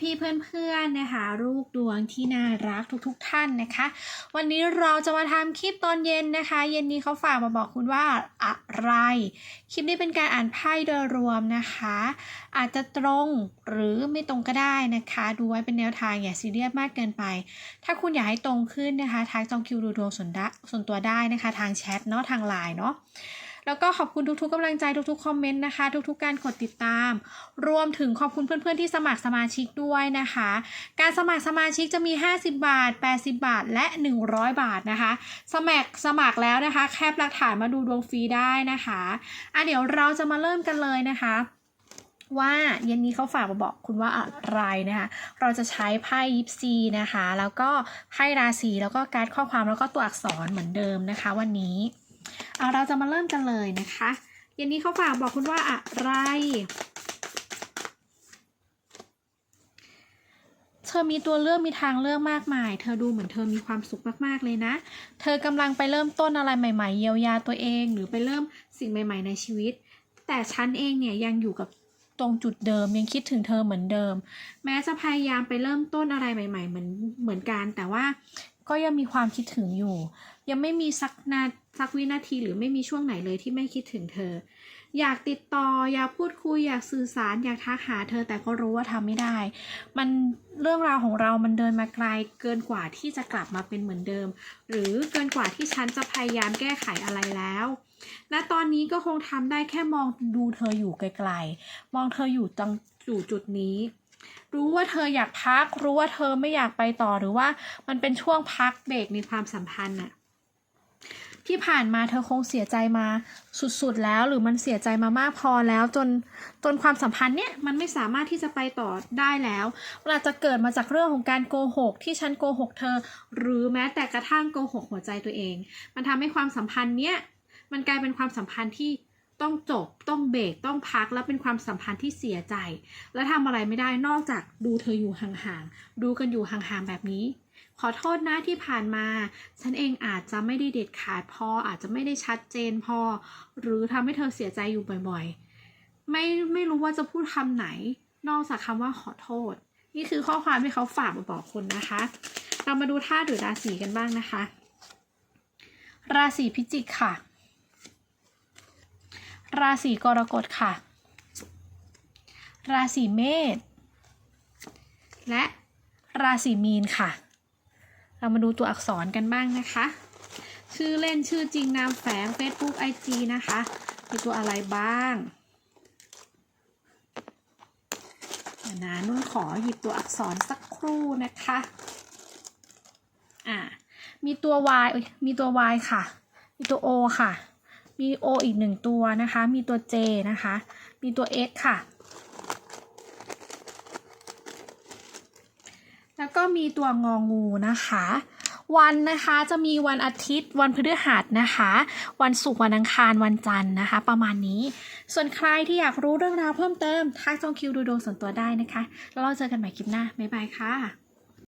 พี่เพื่อนๆนะคะ ลูกดวงที่น่ารักทุกๆทท่านนะคะ วันนี้เราจะมาทำคลิปตอนเย็นนะคะ เย็นนี้เขาฝากมาบอกคุณว่าอะไร คลิปนี้เป็นการอ่านไพ่โดยรวมนะคะ อาจจะตรงหรือไม่ตรงก็ได้นะคะ ดูไว้เป็นแนวทางอย่าซีเรียสมากเกินไป ถ้าคุณอยากให้ตรงขึ้นนะคะทักจองคิวดูดวงส่วนตัวได้นะคะ ทางแชทเนาะทางไลน์เนาะ แล้วก็ขอบคุณทุกๆกำลังใจทุกๆคอมเมนต์นะคะ ทุกๆการกดติดตาม รวมถึงขอบคุณเพื่อนๆที่สมัครสมาชิกด้วยนะคะ การสมัครสมาชิกจะมี 50 บาท 80 บาท และ 100 บาทนะคะ สมัครสมัครแล้วนะคะ แคปหลักฐานมาดูดวงฟรีได้นะคะอะเดี๋ยวเราจะมาเริ่มกันเลยนะคะว่าเย็นนี้เขาฝากมาบอกคุณว่าอะไรนะคะ เราจะใช้ไพ่ยิปซีนะคะ แล้วก็ไพ่ราศีแล้วก็การดข้อความแล้วก็ตัวอักษรเหมือนเดิมนะคะวันนี้ เอาเราจะมาเริ่มกันเลยนะคะเย็นนี้เขาฝากบอกคุณว่าอะไร เธอมีตัวเลือกมีทางเลือกมากมาย เธอดูเหมือนเธอมีความสุขมากๆเลยนะ เธอกำลังไปเริ่มต้นอะไรใหม่ๆ เยียวยาตัวเอง หรือไปเริ่มสิ่งใหม่ ๆ ในชีวิต แต่ฉันเองเนี่ยยังอยู่กับตรงจุดเดิมยังคิดถึงเธอเหมือนเดิม แม้จะพยายามไปเริ่มต้นอะไรใหม่ ๆ เหมือนเหมือนกันแต่ว่า ก็ยังมีความคิดถึงอยู่ ยังไม่มีสักนาสักวินาทีหรือไม่มีช่วงไหนเลยที่ไม่คิดถึงเธอ อยากติดต่ออยากพูดคุยอยากสื่อสารอยากทักหาเธอแต่ก็รู้ว่าทำไม่ได้ มันเรื่องราวของเรามันเดินมาไกลเกินกว่าที่จะกลับมาเป็นเหมือนเดิม หรือเกินกว่าที่ฉันจะพยายามแก้ไขอะไรแล้วณตอนนี้ก็คงทำได้แค่มองดูเธออยู่ไกลๆมองเธออยู่ตรงอยู่จุดนี้ รู้ว่าเธออยากพัก รู้ว่าเธอไม่อยากไปต่อหรือว่า มันเป็นช่วงพักเบรกในความสัมพันธ์น่ะที่ผ่านมาเธอคงเสียใจมาสุดๆแล้ว หรือมันเสียใจมามากพอแล้วจนจนความสัมพันธ์เนี่ยมันไม่สามารถที่จะไปต่อได้แล้วมันอาจจะเกิดมาจากเรื่องของการโกหกที่ฉันโกหกเธอ หรือแม้แต่กระทั่งโกหกหัวใจตัวเอง มันทำให้ความสัมพันธ์เนี้ยมันกลายเป็นความสัมพันธ์ที่ ต้องจบต้องเบรกต้องพักแล้วเป็นความสัมพันธ์ที่เสียใจ และทำอะไรไม่ได้นอกจากดูเธออยู่ห่างๆดูกันอยู่ห่างๆแบบนี้ ขอโทษนะที่ผ่านมา ฉันเองอาจจะไม่ได้เด็ดขาดพออาจจะไม่ได้ชัดเจนพอ หรือทำให้เธอเสียใจอยู่บ่อยๆ ไม่ไม่รู้ว่าจะพูดคำไหน นอกจากคำว่าขอโทษ นี่คือข้อความที่เขาฝากมาบอกคุณนะคะ เรามาดูธาตุหรือราศีกันบ้างนะคะ ราศีพิจิกค่ะ ราศีกรกฎค่ะ ราศีเมษ และราศีมีนค่ะ เรามาดูตัวอักษรกันบ้างนะคะ ชื่อเล่นชื่อจริงนามแฝง Facebook IG นะคะ มีตัวอะไรบ้างนะนุ่นขอหยิบตัวอักษรสักครู่นะคะ อ่า มีตัว Y เอ้ยมีตัว Y ค่ะ มีตัว O ค่ะ มี O อีกหนึ่งตัวนะคะ มีตัว J นะคะ มีตัว X ค่ะ แล้วก็มีตัวงองูนะคะวันนะคะจะมีวันอาทิตย์วันพฤหัสนะคะ วันศุกร์วันอังคารวันจันทร์นะคะ ประมาณนี้ ส่วนใครที่อยากรู้เรื่องราวเพิ่มเติมทักจองคิวดูดวงส่วนตัวได้นะคะ แล้วเราเจอกันใหม่คลิปหน้า บ๊ายบายค่ะ